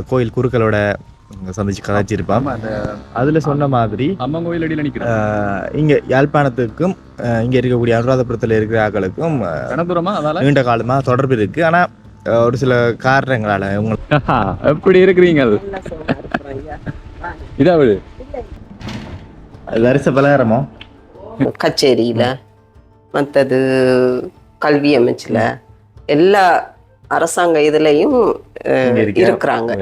கோயில் குருக்களோட சந்திச்சு கதைச்சிருப்பான் அதுல சொன்ன மாதிரி அம்மன் கோயில் அடியில் நிற்கிறேன். இங்க யாழ்ப்பாணத்துக்கும் இங்க இருக்கக்கூடிய அனுராதபுரத்தில் இருக்கிற ஆக்களுக்கும் நீண்ட காலமா தொடர்பு இருக்கு. ஆனா ஒரு சில காரணங்களால உங்களுக்கு எப்படி இருக்கிறீங்க இதா விடு. வருஷ பலகாரமோ? கச்சேரியில் மற்றது கல்வி அமைச்சில் எல்லா அரசாங்க இதுலேயும் இருக்கிறாங்க.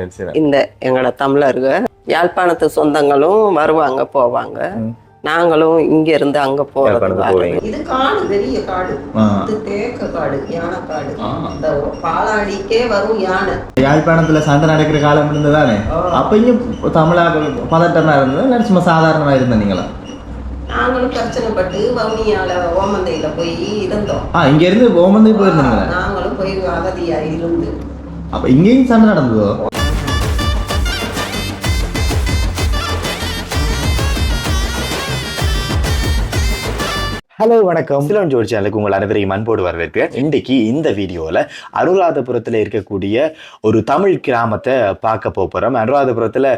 இந்த எங்களோட தமிழர்கள். யாழ்ப்பாணத்து சொந்தங்களும் வருவாங்க போவாங்க. நாங்களும் இங்க இருந்து அங்க போறது. இது காடு பெரிய காடு. இது தேக்க காடு யானை காடு. இந்த பாலாடிக்கே வரும் யானை. யாழ்ப்பாணத்துல சண்டை நடக்கிற காலம் இருந்ததானே? அப்பயும் தமிழாக்கள் பதட்டமா இருந்தது? சும்மா சாதாரணமா இருந்த நீங்களா? நாங்களும் பிரச்சனைப்பட்டு வவுனியால ஓமந்தையில போய் இருந்தோம். ஆ இங்க இருந்து ஓமந்தை போயிருந்தீங்களா? நாங்களும் போய் அகதியா இருந்து. அப்ப இங்கேயும் சண்டை நடந்ததோ? ஹலோ வணக்கம். சிலோன் ஜோடி சேனலுக்கு உங்கள் அனைவரையும் அன்போடு வரவேற்கு. இன்றைக்கு இந்த வீடியோவில் அனுராதபுரத்தில் இருக்கக்கூடிய ஒரு தமிழ் கிராமத்தை பார்க்க போகிறோம் அனுராதபுரத்தில்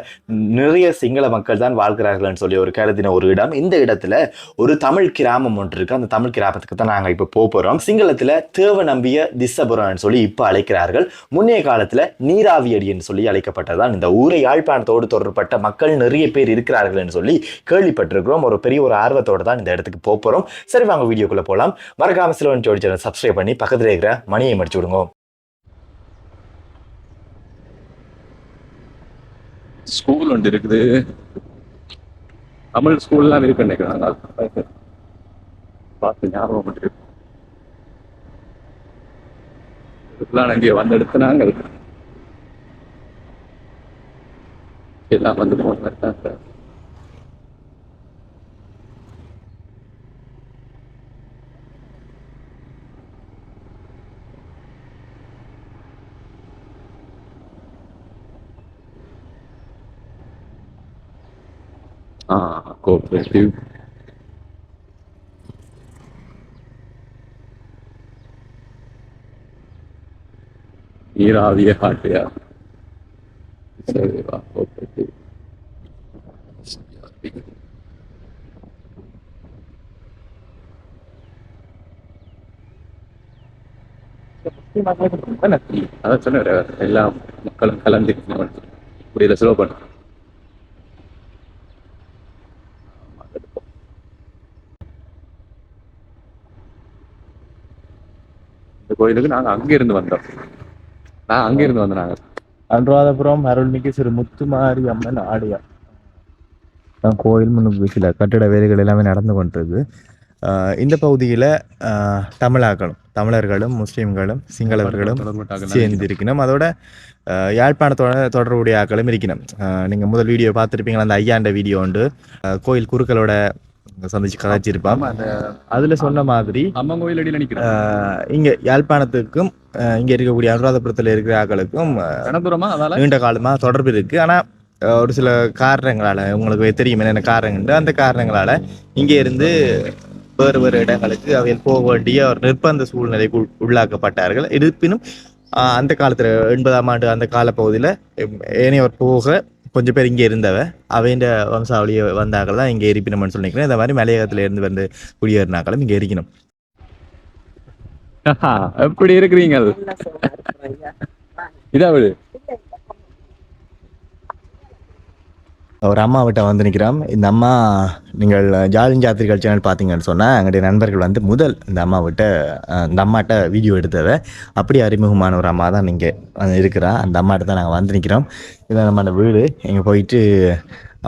நிறைய சிங்கள மக்கள் தான் வாழ்கிறார்கள்னு சொல்லி ஒரு கருதின ஒரு இடம். இந்த இடத்துல ஒரு தமிழ் கிராமம் ஒன்று இருக்குது அந்த தமிழ் கிராமத்துக்கு தான் நாங்கள் இப்போ போக போகிறோம் சிங்களத்தில் தேவ நம்பிய திசபுரம்னு சொல்லி இப்போ அழைக்கிறார்கள். முன்னைய காலத்தில் நீராவியடின்னு சொல்லி அழைக்கப்பட்டதான் இந்த ஊரை யாழ்ப்பாணத்தோடு தொடர்பட்ட மக்கள் நிறைய பேர் இருக்கிறார்கள்னு சொல்லி கேள்விப்பட்டிருக்கிறோம். ஒரு பெரிய ஒரு ஆர்வத்தோடு தான் இந்த இடத்துக்கு போக போகிறோம் சரி வாங்க வீடியோக்குள்ளே போகலாம் மறக்காம சிலவன் ஜோடி சேனல் சப்ஸ்கிரைப் பண்ணி பக்கத்தில் இருக்கிற மணியை மடிச்சு விடுங்க. ஸ்கூல் ஒன்று இருக்குது. தமிழ் ஸ்கூல்லாம் இருக்கு நினைக்கிறேன். பார்த்து ஞாபகம் இருக்கு இதுக்கெல்லாம் இங்கே வந்து எடுத்து நாங்கள் எல்லாம் வந்து போனாங்க Ah, cooperative. நீராவிய காட்டியா சரி வா கோஆபரேட்டிவ் அதான் சொன்னேன் எல்லா மக்களும் கலந்து இப்படி ஸ்லோ பண்ண கோயிலுக்கு நாங்க அங்க இருந்து வந்தோம். நான் அங்க இருந்து வந்தோம் நாங்க அனுராதபுரம் அருள்மிகு சிறு முத்துமாரி அம்மன் ஆலயா தான் கோயில் முன்னுக்கு சில கட்டிட வேலைகள் எல்லாமே நடந்து கொண்டிருக்கு இந்த பகுதியில் தமிழாக்களும் தமிழர்களும் முஸ்லீம்களும் சிங்களவர்களும் சேர்ந்து இருக்கணும் அதோட யாழ்ப்பாணத்தோட தொடர்புடைய ஆக்களும் இருக்கணும். ஆஹ் நீங்க முதல் வீடியோ பார்த்துருப்பீங்களா? அந்த ஐயாண்ட வீடியோ உண்டு. கோயில் குருக்களோட சந்திச்சு கதைச்சிருப்பான் அதுல சொன்ன மாதிரி அம்மன் கோயில் அடியில் நிக்கிறேன் ஆஹ் இங்க யாழ்ப்பாணத்துக்கும் இங்க இருக்கக்கூடிய அனுராதபுரத்தில் இருக்கிற ஆக்களுக்கும் நீண்ட காலமா தொடர்பு இருக்கு. ஆனா ஒரு சில காரணங்களால உங்களுக்கு தெரியும் என்னென்ன காரணங்கள் அந்த காரணங்களால இங்க இருந்து வேறு வேறு இடங்களுக்கு அவையில் போக வேண்டிய ஒரு நிர்பந்த சூழ்நிலைக்கு உள்- உள்ளாக்கப்பட்டார்கள். இருப்பினும் ஆஹ், அந்த காலத்துல எண்பதாம் ஆண்டு அந்த காலப்பகுதியில ஏனையோர் போக கொஞ்சம் பேர் இங்கே இருந்தவ அவைண்ட வம்சாவளியை வந்தாக்கள் தான் இங்கே இருப்பினம்னு சொல்லிக்கிறேன் இந்த மாதிரி மலையகத்துல இருந்து வந்து குடியேறினாக்களும் இங்கே இருக்கணும் எப்படி இருக்கிறீங்க இதா ஒரு அம்மா விட்ட வந்து நிற்கிறோம் இந்த அம்மா நீங்கள் ஜாலின் ஜாத்திரிகள் சேனல் பார்த்தீங்கன்னு சொன்னால் எங்களுடைய நண்பர்கள் வந்து முதல் இந்த அம்மா விட்ட இந்த அம்மாட்ட வீடியோ எடுத்ததை அப்படி அறிமுகமான ஒரு அம்மா தான் நீங்கள் இருக்கிறா. அந்த அம்மாட்ட தான் நாங்கள் வந்து நிற்கிறோம் இதான் நம்மளோட வீடு. இங்கே போயிட்டு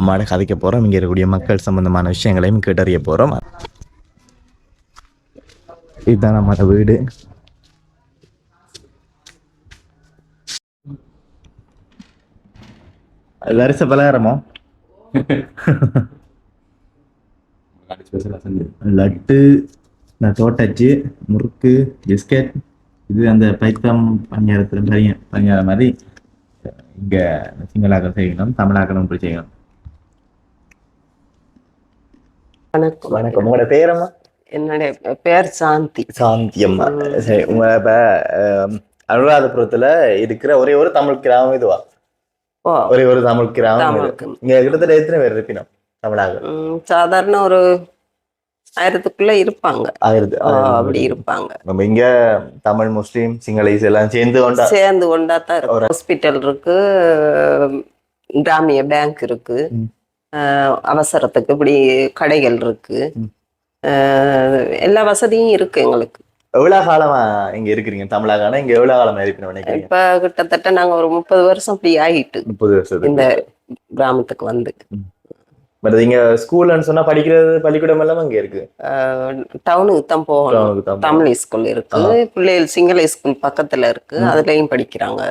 அம்மாட்ட கதைக்க போகிறோம் இங்கே இருக்கக்கூடிய மக்கள் சம்பந்தமான விஷயங்களையும் கேட்டறிய போகிறோம் இதுதான் நம்மளோட வீடு. வருஷ பலகாரமோ? லட்டு இந்த தோட்டச்சு முறுக்கு பிஸ்கட் இது அந்த பைத்தம் பணியாரத்தில் பனிய பணியார மாதிரி இங்கே சிங்களாக்கள் செய்யணும் தமிழாக்களும் இப்படி செய்யணும். வணக்கம். வணக்கம். உங்களோட பேரம்மா என்னுடைய பேர் சாந்தி. சாந்தி அம்மா. சரி உங்க இப்போ அனுராதபுரத்தில் இருக்கிற ஒரே ஒரு தமிழ் கிராமம் இதுவா? ஒரே ஒரு தமிழ் கிராமம் இங்க கிட்டத்தட்ட எத்தனை பேர் இருப்பினோம் தமிழாக சாதாரண ஒரு ஆயிரத்துக்குள்ள இருப்பாங்க ஆயிரத்து அப்படி இருப்பாங்க நம்ம இங்க தமிழ் முஸ்லீம் சிங்களீஸ் எல்லாம் சேர்ந்து கொண்டா சேர்ந்து கொண்டா தான் இருக்கு ஹாஸ்பிட்டல் இருக்கு கிராமிய பேங்க் இருக்கு அவசரத்துக்கு இப்படி கடைகள் இருக்கு எல்லா வசதியும் இருக்கு எங்களுக்கு எவ்வளவு காலமா இங்க இருக்கிறீங்க? தமிழாகான இங்க எவ்வளவு காலமா இருப்பினோம் நினைக்கிறீங்க? இப்ப கிட்டத்தட்ட நாங்க ஒரு முப்பது வருஷம் இப்படி ஆயிட்டு முப்பது வருஷத்துக்கு இந்த கிராமத்துக்கு வந்து. பட் இங்க ஸ்கூல்னு சொன்னா படிக்கிறது பள்ளிக்கூடம் எல்லாம் அங்க இருக்கு. டவுனுக்கு தான் போகணும். தமிழ். ஸ்கூல் இருக்கு. பிள்ளைகள் சிங்கள ஸ்கூல் பக்கத்துல இருக்கு. அதுலயும் படிக்கிறாங்க.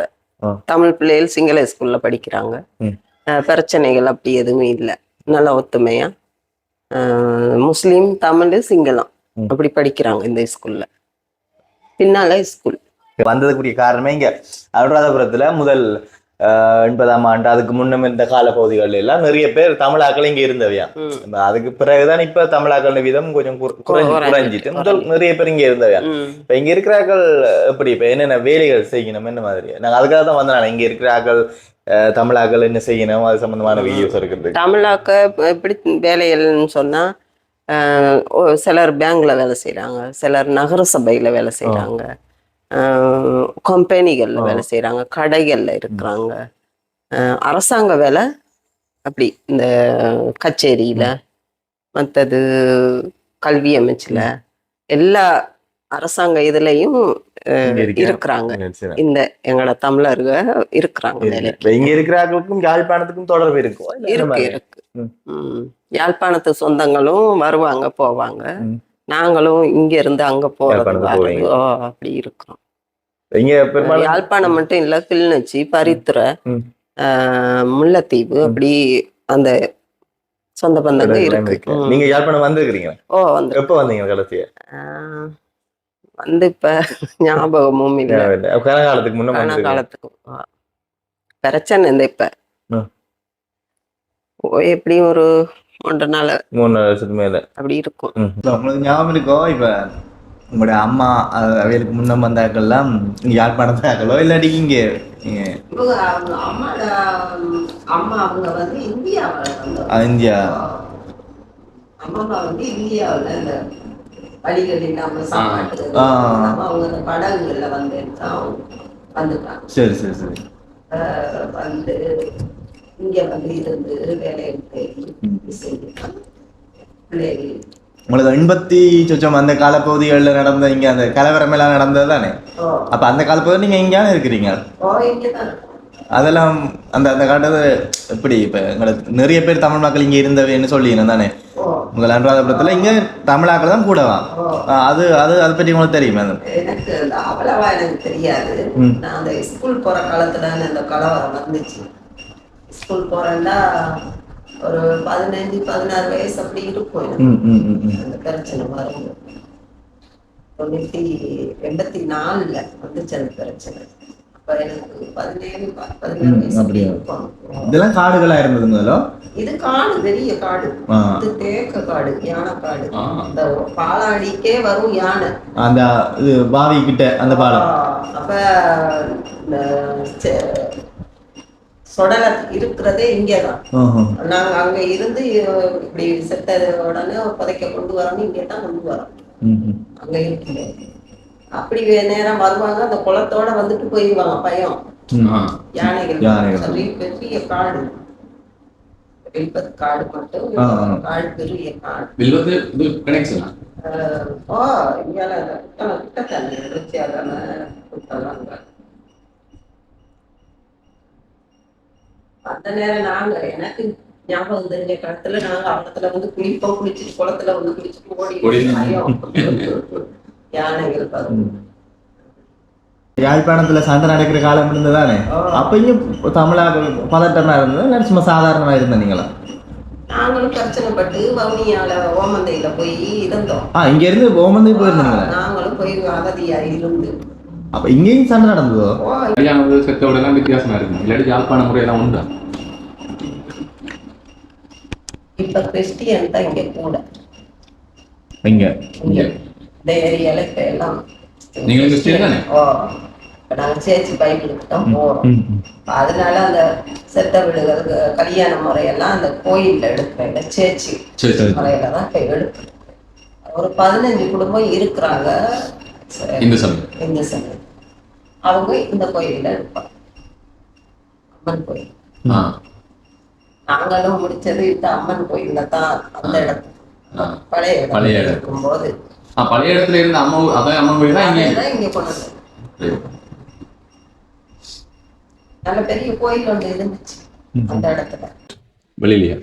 தமிழ் பிள்ளைகள் சிங்கள ஸ்கூல்ல படிக்கிறாங்க. பிரச்சனைகள் அப்படி எதுவும் இல்லை. நல்ல ஒத்துமையா. முஸ்லீம் தமிழ் சிங்களம். அப்படி படிக்கிறாங்க இந்த ஸ்கூல்ல பின்னால ஸ்கூல் வந்ததுக்குரிய காரணமே இங்க. அனுராதபுரத்துல முதல் எண்பதாம் ஆண்டு அதுக்கு முன்னும் இந்த கால பகுதிகளில் எல்லாம் நிறைய பேர் தமிழாக்கள் இங்க இருந்தவையா. அதுக்கு பிறகுதான் இப்ப தமிழாக்கள் வீதம் கொஞ்சம் குற- குறைஞ்சு- குறைஞ்சு- குறைஞ்சிட்டு முதல் நிறைய பேர் இங்க இருந்தவையா. இப்ப இங்க இருக்கிறார்கள் எப்படி? இப்ப என்னென்ன வேலைகள் செய்யணும்? என்ன மாதிரி? நாங்க அதுக்காக தான் வந்தேன் இங்க இருக்கிறார்கள் தமிழாக்கள் என்ன செய்யணும்? அது சம்பந்தமான வீடியோஸ் இருக்கிறது தமிழாக்க எப்படி வேலைகள்னு சொன்னா சிலர் பேங்க்ல வேலை செய்றாங்க சிலர் நகர சபையில வேலை செய்றாங்க அஹ், கம்பெனிகள்ல வேலை செய்றாங்க கடைகள்ல இருக்கிறாங்க. அரசாங்க வேலை அப்படி இந்த கச்சேரியில மற்றது கல்வி அமைச்சுல எல்லா அரசாங்க இதுலயும் இருக்கிறாங்க. இந்த எங்களோட தமிழர்கள் இருக்கிறாங்க இங்க இருக்கிறார்களுக்கும் யாழ்ப்பாணத்துக்கும் தொடர்பு இருக்கும் இருக்கு? இருக்கு. யாழ்ப்பாணத்து சொந்தங்களும் வருவாங்க போவாங்க. நாங்களும் இங்க இருந்து அங்க போறது அப்படி இருக்கிறோம். யாழ்ப்பாணம் மட்டும் இல்ல கிளிநொச்சி பரித்துறை முல்லைத்தீவு அப்படி அந்த சொந்த பந்தங்க இருக்கு. நீங்க யாழ்ப்பாணம் வந்திருக்கிறீங்க ஓ வந்து எப்ப வந்தீங்க கடைசியா? வந்து இப்ப ஞாபகமும் இல்ல. கனகாலத்துக்கு முன்ன காலத்துக்கு ஆ. பிரச்சனை இந்த இப்ப. எப்படியும் ஒரு ஒன்றரை நாள். மூணு வருஷத்துக்கு மேல. அப்படி இருக்கும். உங்களுக்கு ஞாபகம் இருக்கோ? இப்ப உங்களுடைய அம்மா அஹ், அவைகளுக்கு முன்ன வந்தாக்கெல்லாம் இங்க யாழ்ப்பாணத்தாக்களோ இல்லாட்டி இங்க இந்தியா. வழிகள் இல்லாம சாப்பாட்டு அவங்க அந்த படகுகள்ல வந்து தான் வந்துட்டாங்க. சரி சரி சரி. வந்து இங்க வந்து இருந்து பிள்ளைகள் உங்களுக்கு எண்பத்தி சொச்சம் அந்த காலப்பகுதிகளில் நடந்த இங்க அந்த கலவரம் எல்லாம் நடந்தது தானே அப்ப அந்த காலப்பகுதி நீங்க எங்கேயாவது இருக்கிறீங்க? அதெல்லாம் அந்த அந்த காலத்து எப்படி இப்ப எங்களுக்கு நிறைய பேர் தமிழ் மக்கள் இங்க இருந்தவைன்னு சொல்லிக்கணும் தானே உங்கள் அனுராதபுரத்துல இங்க தமிழாக்கள் தான் கூடவா? அது அது அதை பற்றி உங்களுக்கு தெரியுமா? எனக்கு அவ்வளவா எனக்கு தெரியாது. நான் அந்த ஸ்கூல் போற காலத்துல அந்த கலவரம் வந்துச்சு. ஸ்கூல் போறேன்னா ஒரு பதினஞ்சு பதினாறு வயசு அப்படி இருக்கும் அந்த பிரச்சனை வரும் தொண்ணூத்தி எண்பத்தி நாலுல வந்துச்சு அந்த பிரச்சனை. அப்ப எனக்கு பதினேழு ப- பதினாறு ம், வயசு அப்படி? இருக்கும் இதெல்லாம் காடுகளா இருந்தது முதல்ல இது காடு பெரிய காடு. இது தேக்க காடு யானை காடு. இந்த பாலாடிக்கே வரும் யானை அந்த பாவி கிட்ட அந்த பாலம் அப்ப சொடலை இருக்கிறதே இங்கதான். நாங்க அங்க இருந்து இப்படி செத்த உடனே புதைக்க கொண்டு வரணும் இங்கே தான் கொண்டு வரோம். அங்க இருக்குது அப்படி நேரம் வருவாங்க அந்த குளத்தோட வந்துட்டு போயிடுவாங்க பயம். யானைகள். சொல்லி பெரிய காடு வில்பத் காடு மட்டும். காடு பெரிய காடு வில்வத்து இது கனெக்ஷனா ஓ. அந்த நேரம் நாங்க எனக்கு ஞாபகம் தெரிஞ்ச காலத்துல நாங்க அவலத்துல வந்து குளிப்போம் குளிச்சுட்டு குளத்துல வந்து குளிச்சுட்டு ஓடி. யானைகள் ம். யாழ்ப்பாணத்துல சண்டை நடக்கிற காலம் இருந்ததானே ஆ. அப்ப இங்க தமிழாக பதட்டமா இருந்தது. சும்மா சாதாரணமா இருந்த நீங்களா? நாங்களும் பிரச்சனைப்பட்டு வவுனியால ஓமந்தையில போய் இருந்தோம். ஆ இங்க இருந்து ஓமந்தை போயிருந்தீங்களா? நாங்களும் போய் அகதியா இருந்து. அப்ப இங்கேயும் சண்டை நடந்ததோ? கல்யாணம் செத்தோட எல்லாம் வித்தியாசமா இருக்கும். இல்லாட்டி யாழ்ப்பாண முறையெல்லாம் உண்டா? இப்ப கிறிஸ்டியன் தான் இங்க கூட. இங்க இங்க. இந்த ஏரியால இப்ப எல்லாம். நீங்களும் கிறிஸ்டியன் தானே? நாங்கள் சேர்ச்சி பைபிளுக்கு தான் போகிறோம். அதனால அந்த செத்த வீடுகளுக்கு கல்யாண முறையெல்லாம் அந்த கோயில்ல எடுக்கிறாங்க சேர்ச்சி சரி சரி. முறையில தான் இப்போ எடுக்கிறது ஒரு பதினஞ்சு குடும்பம் இருக்கிறாங்க. இந்த சமயம். இந்த சமயம். அவங்க இந்த கோயில்ல இருப்பாங்க. அம்மன் கோயில். நாங்களும் முடிச்சது இந்த அம்மன் கோயில்ல தான் அந்த இடத்துல. பழைய இடம் பழைய இடம். இருக்கும்போது. பழைய இடத்துல இருந்த அம்மா அதான் அம்மன் கோயில்? தான் இங்கே கொண்டு வந்தோம். நல்ல பெரிய கோயில் ஒன்று இருந்துச்சு அந்த இடத்துல. வெளியிலயா?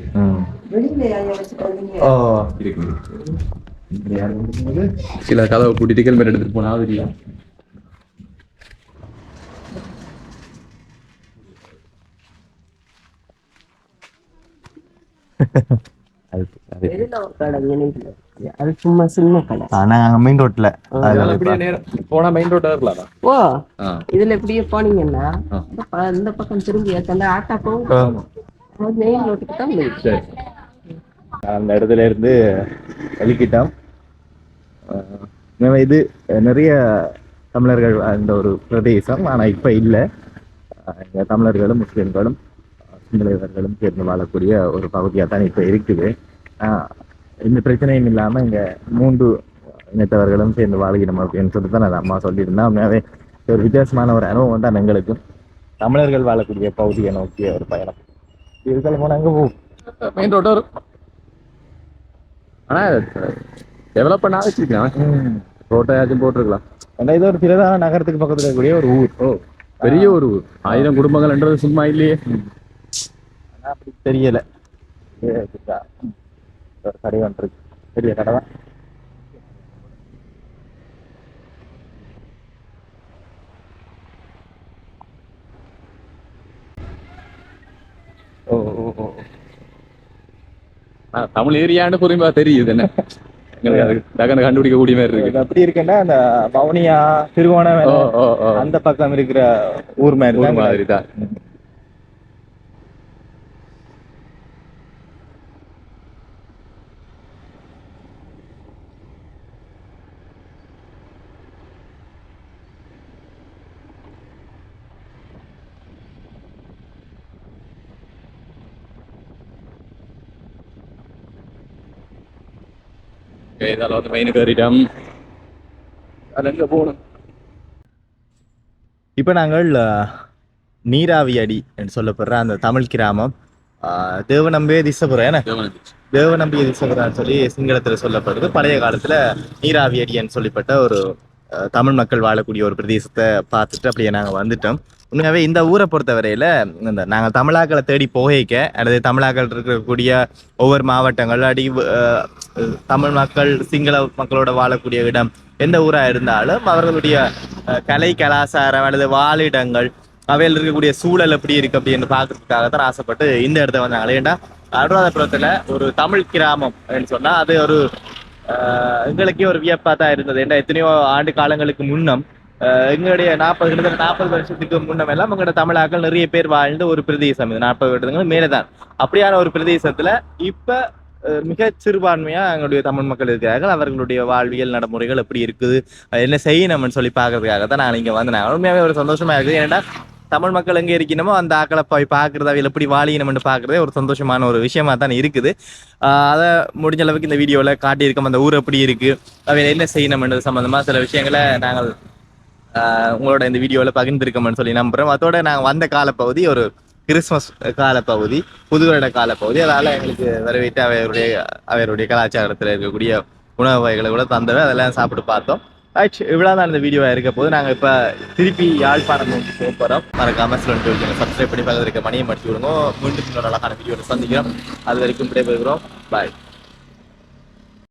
சில கதவை பூட்டிட்டு ஹெல்மெட் எடுத்துட்டு போனா அது இல்ல. அது அது சும்மா சின்ன கடை ஆ, நாங்க மெயின் ரோட்ல போனா மெயின் ரோட்டா இருக்கலாம் ஓ இதுல இப்படியே போனீங்கன்னா. இந்த பக்கம் திரும்பி அந்த ஆட்டா போகும். மெயின் ரோட்டுக்கு தான் சரி. அந்த இடத்துல இருந்து எனவே இது நிறைய தமிழர்கள் அந்த ஒரு பிரதேசம் ஆனா இப்ப இல்லை. தமிழர்களும் முஸ்லிம்களும் சிங்களவர்களும் சேர்ந்து வாழக்கூடிய ஒரு பகுதியாக தான் இப்ப இருக்குது. ஆஹ் எந்த பிரச்சனையும் இல்லாம இங்க மூன்று இனத்தவர்களும் சேர்ந்து வாழ்கிறோம் அப்படின்னு சொல்லிட்டு தான் அந்த அம்மா சொல்லியிருந்தா உண்மையாவே ஒரு வித்தியாசமான ஒரு அனுபவம் தான் எங்களுக்கும் தமிழர்கள் வாழக்கூடிய பகுதியை நோக்கிய ஒரு பயணம். இதுக்கால போனா அங்க போ மெயின் ரோட்டா இருக்கும் ஆனா டெவலப் பண்ணா வச்சிருக்கலாம் ரோட்டையாச்சும் போட்டிருக்கலாம். ஏன்னா இது ஒரு பிரதான நகரத்துக்கு பக்கத்துல இருக்கக்கூடிய ஒரு ஊர். ஓ பெரிய ஒரு ஊர். ஆயிரம் குடும்பங்கள்ன்றது சும்மா இல்லையே. அப்படி தெரியல. கடை இருக்கு பெரிய கடை தான் ஓ ஓ தமிழ் ஏரியான்னு புரியுமா தெரியுது என்ன? எங்களுக்கு அது டக்குன்னு கண்டுபிடிக்க கூடிய மாதிரி இருக்கு. அப்படி இருக்குன்னா அந்த ஓ ஓ அந்த பக்கம் இருக்கிற ஊர் மாதிரி மாதிரி தான். Okay, வந்து மெயின் கறிடம் அது எங்க போகணும் இப்போ நாங்கள் நீராவி அடி என்று சொல்லப்படுற அந்த தமிழ் கிராமம் தேவநம்பே திசபுரம் ஏன்னா தேவநம்பிய திசபுரான்னு சொல்லி சிங்களத்துல சொல்லப்படுது. பழைய காலத்துல நீராவி அடின்னு சொல்லிப்பட்ட ஒரு அஹ், தமிழ் மக்கள் வாழக்கூடிய ஒரு பிரதேசத்தை பார்த்துட்டு அப்படியே நாங்க வந்துட்டோம். உண்மையாகவே இந்த ஊரை பொறுத்தவரையில இந்த நாங்கள் தமிழாக்களை தேடி போகைக்க அல்லது தமிழாக்கள் இருக்கக்கூடிய ஒவ்வொரு மாவட்டங்கள் அடி அஹ், தமிழ் மக்கள் சிங்கள மக்களோட வாழக்கூடிய இடம் எந்த ஊரா இருந்தாலும் அவர்களுடைய கலை கலாச்சாரம் அல்லது வாழிடங்கள் அவையில் இருக்கக்கூடிய சூழல் எப்படி இருக்கு அப்படின்னு பார்க்கறதுக்காக தான் ஆசைப்பட்டு இந்த இடத்த வந்தாங்க. ஏன்டா அனுராதபுரத்தில் ஒரு தமிழ் கிராமம் அப்படின்னு சொன்னா அது ஒரு ஆஹ், எங்களுக்கே ஒரு வியப்பாக தான் இருந்தது. ஏன்னா எத்தனையோ ஆண்டு காலங்களுக்கு முன்னம் எங்களுடைய நாற்பது கிட்டத்தட்ட நாற்பது வருஷத்துக்கு முன்னமெல்லாம் எங்களோட தமிழாக்கள் நிறைய பேர் வாழ்ந்த ஒரு பிரதேசம். இது நாற்பது கீடங்கள் மேலே தான் அப்படியான ஒரு பிரதேசத்துல இப்ப மிக சிறுபான்மையா எங்களுடைய தமிழ் மக்கள் இருக்கிறார்கள். அவர்களுடைய வாழ்வியல் நடைமுறைகள் எப்படி இருக்குது? என்ன செய்யணும்னு சொல்லி பார்க்கறதுக்காக தான் நான் இங்க வந்தேன் உண்மையாவே ஒரு சந்தோஷமா இருக்குது. ஏன்னா தமிழ் மக்கள் எங்க இருக்கணுமோ அந்த ஆக்களை போய் பார்க்கறது அவையில் எப்படி வாழிக்கணும்னு பார்க்குறதே ஒரு சந்தோஷமான ஒரு விஷயமா தான் இருக்குது அதை முடிஞ்ச அளவுக்கு இந்த வீடியோவில் காட்டியிருக்கோம் அந்த ஊர் எப்படி இருக்கு? அவையில் என்ன செய்யணும்ன்றது சம்பந்தமா சில விஷயங்களை நாங்கள் உங்களோட இந்த வீடியோவில் பகிர்ந்துருக்கோம்னு சொல்லி நம்புறோம். அதோட நாங்கள் வந்த காலப்பகுதி ஒரு கிறிஸ்மஸ் காலப்பகுதி புது வருட காலப்பகுதி. அதனால எங்களுக்கு வரவேற்று அவையருடைய அவையருடைய கலாச்சாரத்தில் இருக்கக்கூடிய உணவு வகைகளை கூட தந்தவை அதெல்லாம் சாப்பிட்டு பார்த்தோம். ரைட் இவ்வளோ தான் இந்த வீடியோவாக இருக்க போது நாங்கள் இப்போ திருப்பி யாழ்ப்பாணம் நோக்கி போக போகிறோம் மறக்காமல் சிலன் டூ சப்ஸ்கிரைப் பண்ணி பக்கத்தில் இருக்க மணியை மடிச்சு விடுங்க. மீண்டும் இன்னொரு அழகான வீடியோவில் சந்திக்கிறோம். அது வரைக்கும் விடைபெறுகிறோம். பாய்